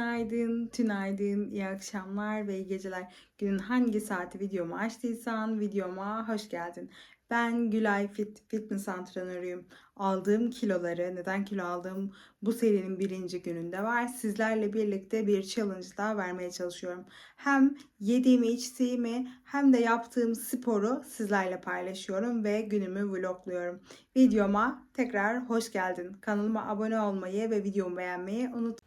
Günaydın, tünaydın, iyi akşamlar ve iyi geceler. Günün hangi saati videomu açtıysan videoma hoş geldin. Ben Gülay Fit, fitness antrenörüyüm. Aldığım kiloları, neden kilo aldığım bu serinin birinci gününde var. Sizlerle birlikte bir challenge daha vermeye çalışıyorum. Hem yediğimi, içtiğimi hem de yaptığım sporu sizlerle paylaşıyorum ve günümü vlogluyorum. Videoma tekrar hoş geldin. Kanalıma abone olmayı ve videomu beğenmeyi unutmayın.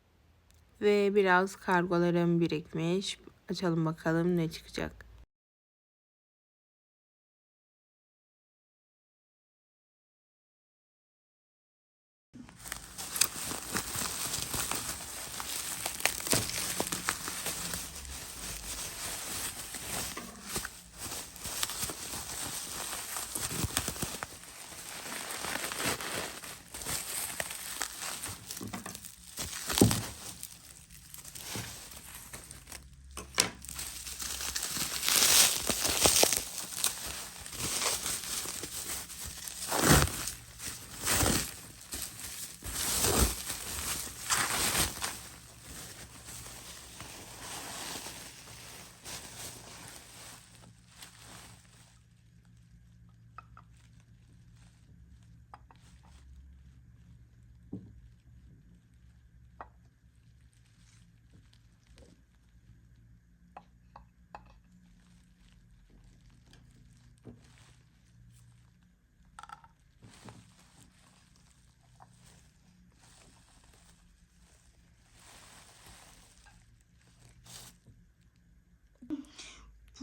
Ve biraz kargolarım birikmiş. Açalım bakalım ne çıkacak.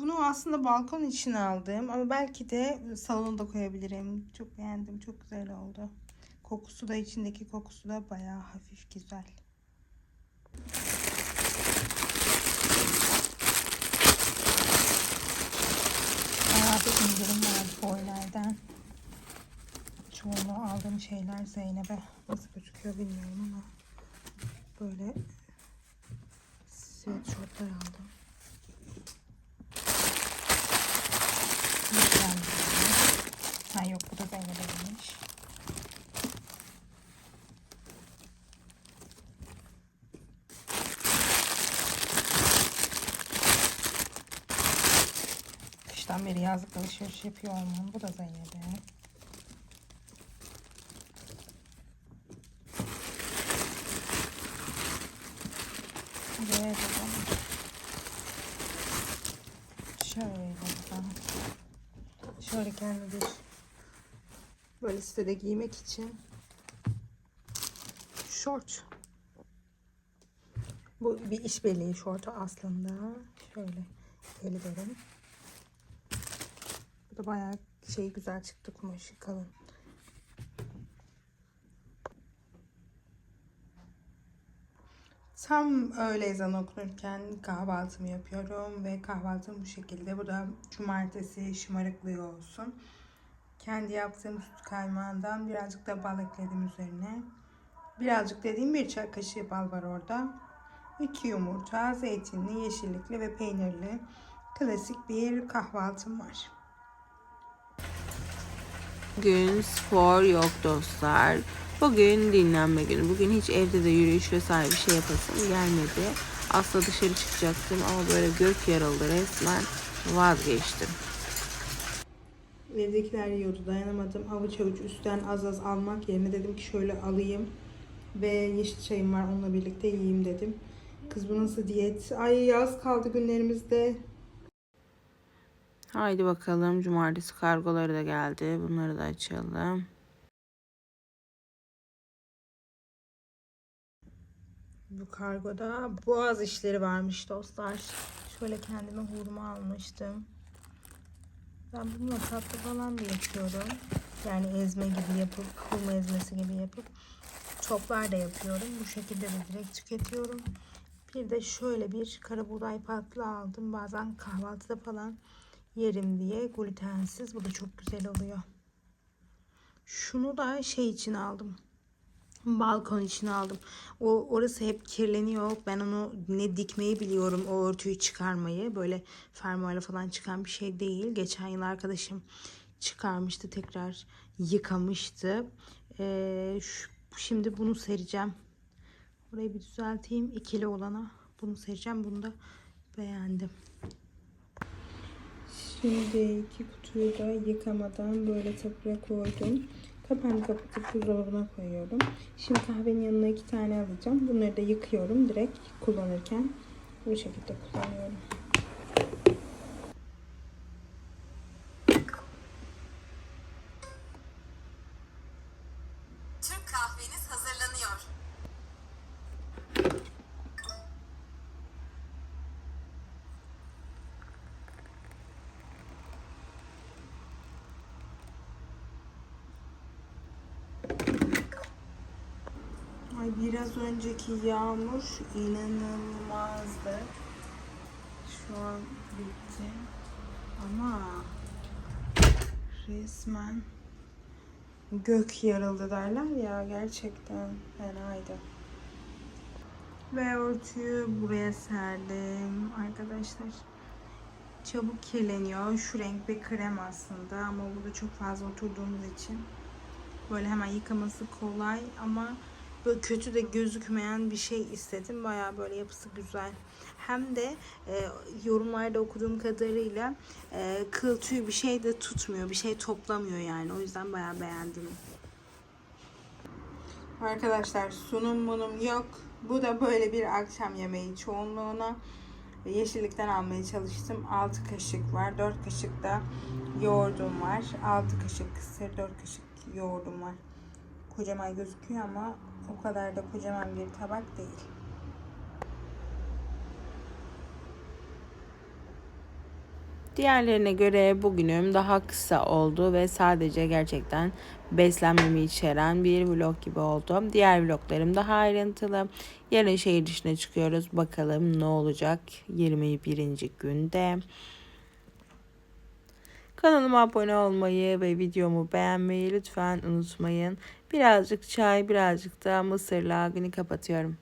Bunu aslında balkon için aldım ama belki de salona da koyabilirim. Çok beğendim. Çok güzel oldu. Kokusu da içindeki kokusu da bayağı hafif güzel. Bayağı bir indirim vardı boylardan. Çoğunu aldığım şeyler Zeynep'e nasıl gözüküyor bilmiyorum ama böyle sweatshirtler aldım. Lütfen. Ha yok bu da Zeynep'eymiş. Kıştan beri yazlık alışveriş yapıyor olmam. Bu da Zeynep'e. Buraya da Şöyle. Şöyle kendi bir böyle sitede giymek için şort. Bu bir işbirliği şortu aslında. Şöyle eli verin. Bu da bayağı şey güzel çıktı kumaşı kalın. Tam öğle ezanı okunurken kahvaltımı yapıyorum ve kahvaltım bu şekilde. Bu da cumartesi şımarıklığı olsun. Kendi yaptığım süt kaymağından birazcık da bal ekledim üzerine. Birazcık dediğim bir çay kaşığı bal var orada. 2 yumurta, zeytinli, yeşillikli ve peynirli klasik bir kahvaltım var. Gün spor yok dostlar. Bugün dinlenme günü. Bugün hiç evde de yürüyüş vesaire bir şey yapasım gelmedi. Aslında dışarı çıkacaktım ama böyle gök yarıldı resmen vazgeçtim. Evdekiler yiyordu dayanamadım. Havuç havuç üstten az az almak yerine dedim ki şöyle alayım. Ve yeşil çayım var onunla birlikte yiyeyim dedim. Kız bu nasıl diyet? Ay yaz kaldı günlerimizde. Haydi bakalım cumartesi kargoları da geldi. Bunları da açalım. Bu kargoda boğaz işleri varmış dostlar. Şöyle kendime hurma almıştım. Ben bununla tatlı falan da yapıyorum. Yani ezme gibi yapıp, hurma ezmesi gibi yapıp çoplar da yapıyorum. Bu şekilde de direkt tüketiyorum. Bir de şöyle bir kara buğday patlı aldım. Bazen kahvaltıda falan yerim diye glutensiz. Bu da çok güzel oluyor. Şunu da şey için aldım balkon için aldım. O orası hep kirleniyor. Ben onu ne dikmeyi biliyorum o örtüyü çıkarmayı. Böyle fermuarla falan çıkan bir şey değil. Geçen yıl arkadaşım çıkarmıştı tekrar yıkamıştı. Ee, şu, şimdi bunu sereceğim. Burayı bir düzelteyim. ikili olana bunu seçeceğim. Bunu da beğendim. Şimdi iki kutuyu da yıkamadan böyle tabure koydum. Kapağını kapatıp buzdolabına koyuyorum. Şimdi kahvenin yanına iki tane alacağım. Bunları da yıkıyorum direkt kullanırken. Bu şekilde kullanıyorum. Türk kahveniz hazırlanıyor. Ay biraz önceki yağmur inanılmazdı. Şu an bitti. Ama resmen gök yarıldı derler ya gerçekten fenaydı. Ve örtüyü buraya serdim arkadaşlar. Çabuk kirleniyor. Şu renk bir krem aslında ama burada çok fazla oturduğumuz için böyle hemen yıkaması kolay ama böyle kötü de gözükmeyen bir şey istedim. Baya böyle yapısı güzel. Hem de e, yorumlarda okuduğum kadarıyla e, kıl tüy bir şey de tutmuyor. Bir şey toplamıyor yani. O yüzden baya beğendim. Arkadaşlar sunum bunum yok. Bu da böyle bir akşam yemeği çoğunluğuna yeşillikten almaya çalıştım. 6 kaşık var. 4 kaşık da yoğurdum var. 6 kaşık kısır, 4 kaşık yoğurdum var. Kocaman gözüküyor ama o kadar da kocaman bir tabak değil. Diğerlerine göre bugünüm daha kısa oldu ve sadece gerçekten beslenmemi içeren bir vlog gibi oldu. Diğer vloglarım daha ayrıntılı. Yarın şehir dışına çıkıyoruz. Bakalım ne olacak 21. günde. Kanalıma abone olmayı ve videomu beğenmeyi lütfen unutmayın. Birazcık çay, birazcık da mısırla günü kapatıyorum.